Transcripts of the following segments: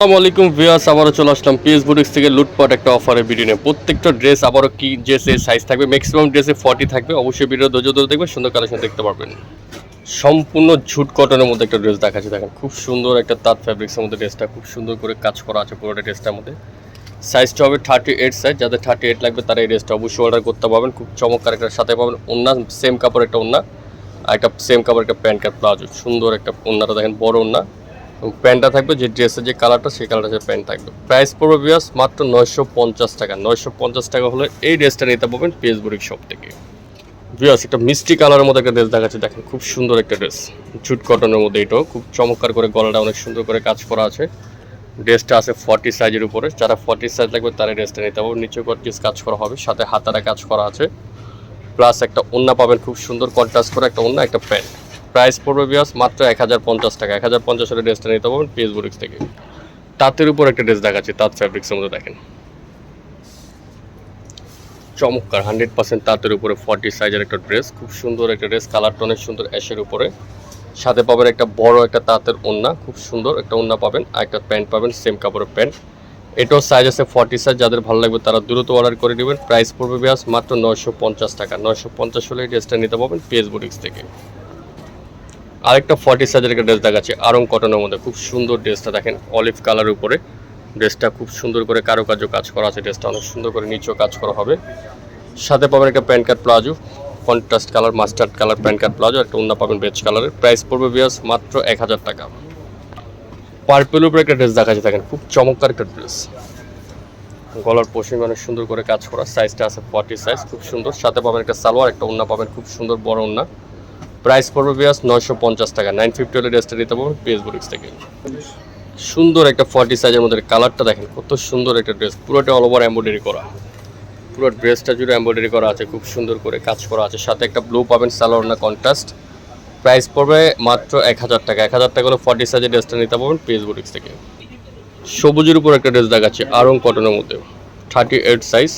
আসসালামু আলাইকুম ভিউয়ার্স, আবারও চলে আসলাম পিএস বুটিক্স থেকে লুটপাট একটা অফারের ভিডিও নিয়ে। প্রত্যেকটা ড্রেস আবারও কি যে সাইজ থাকবে ম্যাক্সিমাম ড্রেসে ফর্টি থাকবে, অবশ্যই ভিডিও ধৈর্য ধরে দেখবেন, সুন্দর কালেকশন দেখতে পারবেন। সম্পূর্ণ ঝুট কটনের মধ্যে একটা ড্রেস দেখাচ্ছে, দেখেন, খুব সুন্দর একটা তাঁত ফ্যাব্রিক্সের মধ্যে ড্রেসটা খুব সুন্দর করে কাজ করা আছে পুরোটা ড্রেসটার মধ্যে। সাইজটা হবে থার্টি এইট সাইজ যাদের থার্টি এইট লাগবে তারা এই ড্রেসটা অবশ্যই অর্ডার করতে পারবেন, খুব চমৎকার একটা সাথে পাবেন ওন্না সেম কাপড় একটা ওন্না, আর একটা সেম কাপড় একটা প্যান্ট কাট প্লাজো, সুন্দর একটা ওন্নাটা, দেখেন, বড় ওন্না। এবং প্যান্টটা থাকবে যে ড্রেসের যে কালারটা, সেই কালারটা প্যান্ট থাকবে। প্রাইস পড়বে বিয়াস মাত্র নয়শো পঞ্চাশ টাকা। নয়শো পঞ্চাশ টাকা হলে এই ড্রেসটা নিতে পারবেন পেসবুরিক শপ থেকে। বিয়াস একটা মিষ্টি কালারের মধ্যে একটা ড্রেস দেখাচ্ছে। দেখেন, খুব সুন্দর একটা ড্রেস। জুট কটনের মধ্যে এটাও। খুব চমৎকার করে গলাটা অনেক সুন্দর করে কাজ করা আছে। ড্রেসটা আছে ফর্টি সাইজের উপরে। যারা ফর্টি সাইজ লাগবে তারা ড্রেসটা নিতে পারবেন নিচে গর্জিয়াস কাজ করা হবে। সাথে হাতারা কাজ করা আছে। প্লাস একটা ওন্না পাবেন, খুব সুন্দর কন্ট্রাস্ট করে একটা ওন্না একটা প্যান্ট। প্রাইস পড়বে বিয়াস মাত্র এক হাজার পঞ্চাশ টাকা। এক হাজার পঞ্চাশ টাকা ড্রেসটা নিতে পারবেন পিএস বুরিক্স থেকে। তাঁতের উপর একটা ড্রেস দেখাচ্ছি, তাঁত ফ্যাব্রিক্সের মধ্যে দেখেন। চমৎকার, হান্ড্রেড পার্সেন্ট তাঁতের উপরে ফর্টি সাইজের একটা ড্রেস খুব সুন্দর একটা ড্রেস কালারটা অনেক সুন্দর অ্যাশের উপরে। সাথে পাবেন একটা বড় একটা তাঁতের ওন্না, খুব সুন্দর একটা ওন্না পাবেন। আর একটা প্যান্ট পাবেন সেম কাপড়ের প্যান্ট। এটাও সাইজ আছে ফর্টি সাইজ যাদের ভালো লাগবে তারা দ্রুত অর্ডার করে নেবেন। প্রাইস পড়বে বিয়াস মাত্র নয়শো পঞ্চাশ টাকা। নয়শো পঞ্চাশ হলে এই ড্রেসটা নিতে পারবেন পিএস বুটিক্স থেকে। আরেকটা ফর্টি সাইজের একটা ড্রেস দেখাচ্ছে। আরং কটনের মধ্যে খুব সুন্দর ড্রেসটা দেখেন অলিভ কালার উপরে। ড্রেসটা খুব সুন্দর করে কারুকার্য কাজ করা আছে ড্রেসটা অনেক সুন্দর করে নিচেও কাজ করা হবে। সাথে পাবেন একটা pant cut palazzo contrast colour mustard colour pant cut palazzo, একটা অন্য পাবেন বেজ কালারের প্রাইস পড়বে বিয়াস মাত্র এক হাজার টাকা। পার্পেল উপরে একটা ড্রেস দেখাচ্ছে, দেখেন, খুব চমৎকার একটা ড্রেস গলার পশ্চিমে অনেক সুন্দর করে কাজ করা সাইজটা আছে ফর্টি সাইজ খুব সুন্দর। সাথে পাবেন একটা সালোয়ার, একটা ওন্না পাবেন খুব সুন্দর বড় ওন্না প্রাইস পড়বে বিয়াস নয়শো পঞ্চাশ টাকা নাইন ফিফটি হলে ড্রেসটা নিতে পারবেন পিএস বুটিক্স থেকে। সুন্দর একটা ফর্টি সাইজের মধ্যে কালারটা দেখেন, কত সুন্দর একটা ড্রেস পুরোটা অল ওভার এম্ব্রয়ডারি করা। পুরো ড্রেসটা জুড়ে এম্ব্রয়ডারি করা আছে, খুব সুন্দর করে কাজ করা আছে। সাথে একটা ব্লু পাবেন সালোয়ার না কন্ট্রাস্ট প্রাইস পড়বে মাত্র এক হাজার টাকা, এক হাজার টাকা হলে ফর্টি সাইজের ড্রেসটা নিতে পারবেন পিএস বুটিক্স থেকে। সবুজের উপর একটা ড্রেস দেখাচ্ছে আরং কটনের মধ্যে। থার্টি এইট সাইজ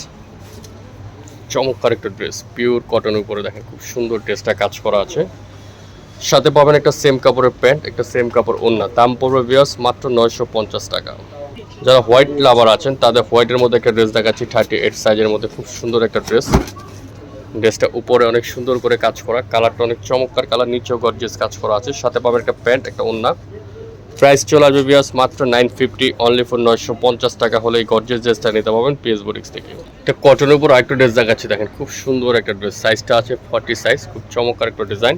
চমৎকার একটা ড্রেস পিওর কটনের উপরে দেখেন খুব সুন্দর ড্রেসটা কাজ করা আছে। সাথে পাবেন একটা সেম কাপড়ের প্যান্ট একটা সেম কাপড় ওন্না দাম পড়বে বিয়াস মাত্র নয়শো পঞ্চাশ টাকা। যারা হোয়াইট লাভার আছেন, তাদের হোয়াইটের মধ্যে একটা ড্রেস দেখাচ্ছি থার্টি এইট সাইজের মধ্যে খুব সুন্দর একটা ড্রেস ড্রেসটা উপরে অনেক সুন্দর করে কাজ করা কালারটা অনেক চমৎকার কালার নিচেও গর্জিয়াস কাজ করা আছে। সাথে পাবেন একটা প্যান্ট একটা ওন্না প্রাইস চলে আসবে বিয়াস মাত্র নাইন ফিফটি অনলি ফর নয়শো পঞ্চাশ টাকা হলে এই গর্জিয়াস ড্রেসটা নিতে পারবেন পিএস বুটিক্স থেকে। একটা কটনের উপর আরেকটা ড্রেস দেখাচ্ছি, দেখেন খুব সুন্দর একটা ড্রেস সাইজটা আছে ফর্টি সাইজ খুব চমৎকার একটা ডিজাইন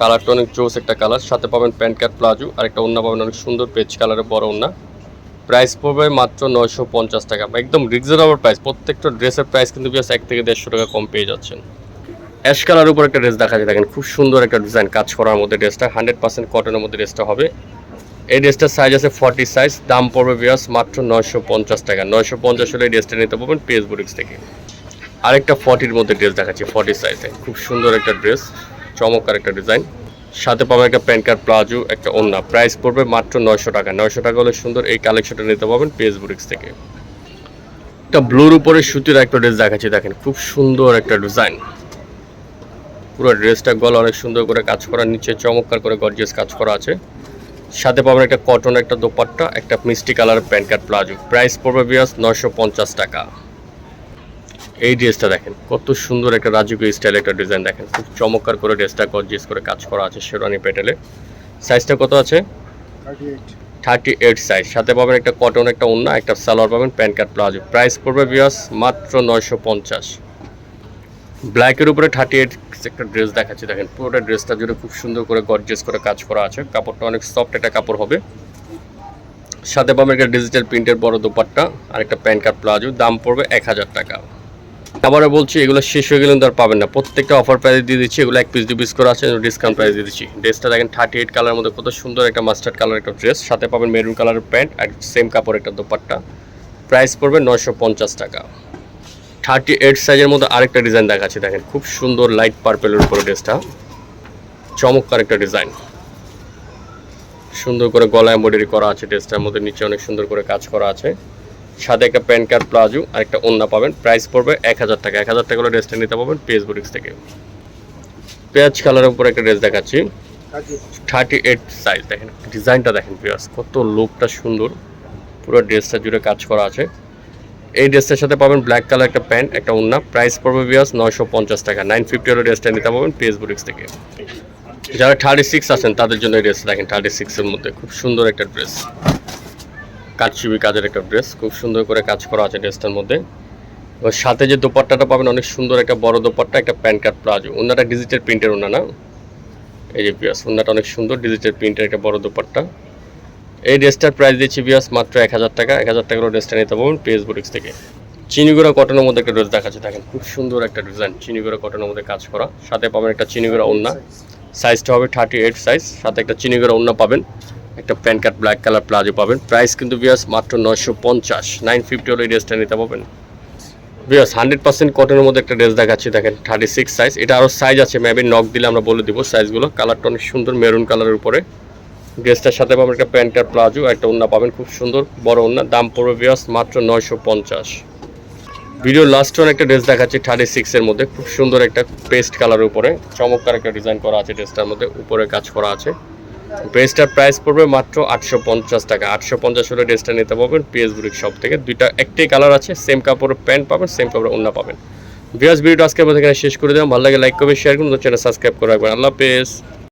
কালারটা অনেক জোস একটা কালার সাথে পাবেন প্যান্ট কাট প্লাজো আর একটা ওন্না পাবেন অনেক সুন্দর পেজ কালারের বড় ওন্না প্রাইস পড়বে মাত্র নয়শো পঞ্চাশ টাকা, একদম রিজনেবল প্রাইস প্রত্যেকটা ড্রেসের প্রাইস কিন্তু বিয়াস এক থেকে দেড়শো টাকা কম পেয়ে যাচ্ছেন। অ্যাশ কালার উপর একটা ড্রেস দেখা যায় দেখেন খুব সুন্দর একটা ডিজাইন কাজ করার মধ্যে ড্রেসটা হান্ড্রেড পার্সেন্ট কটনের মধ্যে ড্রেসটা হবে। এই ড্রেসটার সাইজ আছে ফর্টি সাইজ দাম পড়বে বিয়াস মাত্র নয়শো পঞ্চাশ টাকা। নয়শো পঞ্চাশ হলে এই ড্রেসটা নিতে পারবেন পিএস বুটিক্স থেকে। আরেকটা ফর্টির মধ্যে ড্রেস দেখাচ্ছি ফর্টি সাইজে খুব সুন্দর একটা ড্রেস চমৎকার একটা ডিজাইন সাথে পাবেন একটা প্যান্ট কার্ড প্লাজো, একটা ওন্না প্রাইস পড়বে মাত্র নয়শো টাকা। নয়শো টাকা হলে সুন্দর এই কালেকশনটা নিতে পারবেন পিএস বুটিক্স থেকে। একটা ব্লুর উপরে সুতির একটা ড্রেস দেখাচ্ছি, দেখেন, খুব সুন্দর একটা ডিজাইন পুরো ড্রেসটা গলা অনেক সুন্দর করে কাজ করা, নিচে চমৎকার করে গর্জিয়াস কাজ করা আছে। সাথে পাবেন একটা কটন একটা দোপাট্টা, একটা মিষ্টি colour pant cut palazzo. Price পড়বে বিয়াস নয়শো পঞ্চাশ টাকা। এই ড্রেসটা দেখেন, কত সুন্দর একটা রাজকীয় স্টাইল একটা ডিজাইন দেখেন। খুব চমৎকার করে ড্রেসটা গর্জিয়াস করে কাজ করা আছে শেরওয়ানি প্যাটেলে। সাইজটা কত আছে? থার্টি এইট সাইজ সাথে পাবেন একটা কটন একটা অন্য একটা সালোয়ার পাবেন প্যান্ট কার্ড প্লাজো। প্রাইস পড়বে বিয়াস মাত্র নয়শো পঞ্চাশ। ব্ল্যাকের উপরে থার্টি এইট একটা ড্রেস দেখাচ্ছি। দেখেন, পুরোটা ড্রেসটা জুড়ে খুব সুন্দর করে গর্জিয়াস করে কাজ করা আছে। কাপড়টা অনেক সফট একটা কাপড় হবে। সাথে পাবেন একটা ডিজিটাল প্রিন্টের বড় দোপাট্টা আর একটা প্যান্ট কার্ড প্লাজো, দাম পড়বে এক হাজার টাকা। আবারও বলছি, এগুলো শেষ হয়ে গেলে আর পাবেন না। প্রত্যেকটা অফার প্রাইস দিয়ে দিচ্ছি, এগুলো এক পিস দু পিস করে আছে ডিসকাউন্ট প্রাইস দিয়ে দিচ্ছি। ড্রেসটা দেখেন থার্টি এইট কালারের মধ্যে কত সুন্দর একটা মাস্টার্ড কালার একটা ড্রেস সাথে পাবেন মেরুন কালারের প্যান্ট আর সেম কাপড় একটা দোপাট্টা। প্রাইস পড়বে নয়শো পঞ্চাশ টাকা। থার্টি এইট সাইজের মধ্যে আরেকটা ডিজাইন দেখাচ্ছি, দেখেন, খুব সুন্দর লাইট পার্পেলের উপরে ড্রেসটা। চমৎকার একটা ডিজাইন। সুন্দর করে গলা এম্ব্রয়ডারি করা আছে ড্রেসটার মধ্যে, নিচে অনেক সুন্দর করে কাজ করা আছে। সাথে একটা প্যান্ট কার্ড প্লাজো আর একটা ওন্না পাবেন। প্রাইস পড়বে এক হাজার টাকা। এক হাজার টাকা হলে ড্রেসটা নিতে পাবেন পেজ বুটিক্স থেকে। পেঁয়াজ কালারের উপরে একটা ড্রেস দেখাচ্ছি। থার্টি এইট সাইজ, দেখেন, ডিজাইনটা দেখেন পেঁয়াজ কত লুকটা সুন্দর। পুরো ড্রেসটা জুড়ে কাজ করা আছে। এই ড্রেসটার সাথে পাবেন ব্ল্যাক কালার একটা প্যান্ট, একটা উন্না। প্রাইস পড়বে বিয়াস নয়শো পঞ্চাশ টাকা। নাইন ফিফটি হলো ড্রেসটা নিতে পারবেন পিএস থেকে। যারা থার্টি সিক্স আছেন, তাদের জন্য এই ড্রেস দেখেন থার্টি সিক্সের মধ্যে। খুব সুন্দর একটা ড্রেস কাটচিবি কাজের একটা ড্রেস খুব সুন্দর করে কাজ করা আছে ড্রেসটার মধ্যে। ওর সাথে যে দোপাট্টাটা পাবেন, অনেক সুন্দর একটা বড় দোপাট্টা, একটা প্যান্ট কার্ড প্লাজো। ওনাটা ডিজিটাল প্রিন্টের ওনা না? এই যে বিয়াস ওনাটা অনেক সুন্দর ডিজিটাল প্রিন্টের একটা বড় দোপাট্টা। এই ড্রেসটার প্রাইস দিচ্ছি বিয়াস মাত্র এক হাজার টাকা। এক হাজার টাকার ড্রেসটা নিতে পারবেন পেস বুটিক্স থেকে। চিনিগুড়া কটনের মধ্যে একটা ড্রেস দেখাচ্ছে, দেখেন, খুব সুন্দর একটা ডিজাইন চিনিগুড়া কটনের মধ্যে কাজ করা। সাথে পাবেন একটা চিনিগুড়া ওন্না সাইজটা হবে থার্টি এইট সাইজ সাথে একটা চিনিগুড়া ওন্না পাবেন। একটা pant cut black colour palazzo পাবেন। প্রাইস কিন্তু বিয়াস মাত্র নয়শো পঞ্চাশ। নাইন ফিফটি হলে এই ড্রেসটা নিতে পাবেন বিয়াস হান্ড্রেড পার্সেন্ট কটনের মধ্যে একটা ড্রেস দেখাচ্ছি, দেখেন থার্টি সিক্স সাইজ এটা আরও সাইজ আছে ম্যাবি নক দিলে আমরা বলে দিব সাইজগুলো কালারটা অনেক সুন্দর মেরুন কালারের উপরে। ড্রেসটার সাথে পাবেন একটা প্যান্ট আর প্লাজো, একটা ওন্না পাবেন, খুব সুন্দর, বড় ওন্না দাম পড়বে বিয়াস মাত্র নয়শো পঞ্চাশ। ভিডিও লাস্ট ওয়ান একটা ড্রেস দেখাচ্ছি থার্টি সিক্সের মধ্যে, খুব সুন্দর একটা পেস্ট কালারের উপরে, চমৎকার একটা ডিজাইন করা আছে ড্রেসটার মধ্যে, উপরে কাজ করা আছে। ড্রেসটার প্রাইস পড়বে মাত্র আটশো পঞ্চাশ টাকা, আটশো পঞ্চাশ হলে ড্রেসটা নিতে পারবেন পিএস বুড়ির শপ থেকে। দুইটা, একটাই কালার আছে সেম কাপড়ের প্যান্ট পাবেন সেম কাপড়ের ওন্না পাবেন। বিয়াস ভিডিওটা আজকে আমাদের এখানে শেষ করে দেওয়া ভালো লাগে লাইক করবে শেয়ার করুন চ্যানেল সাবস্ক্রাইব করে রাখবেন। আল্লাহ হাফেজ।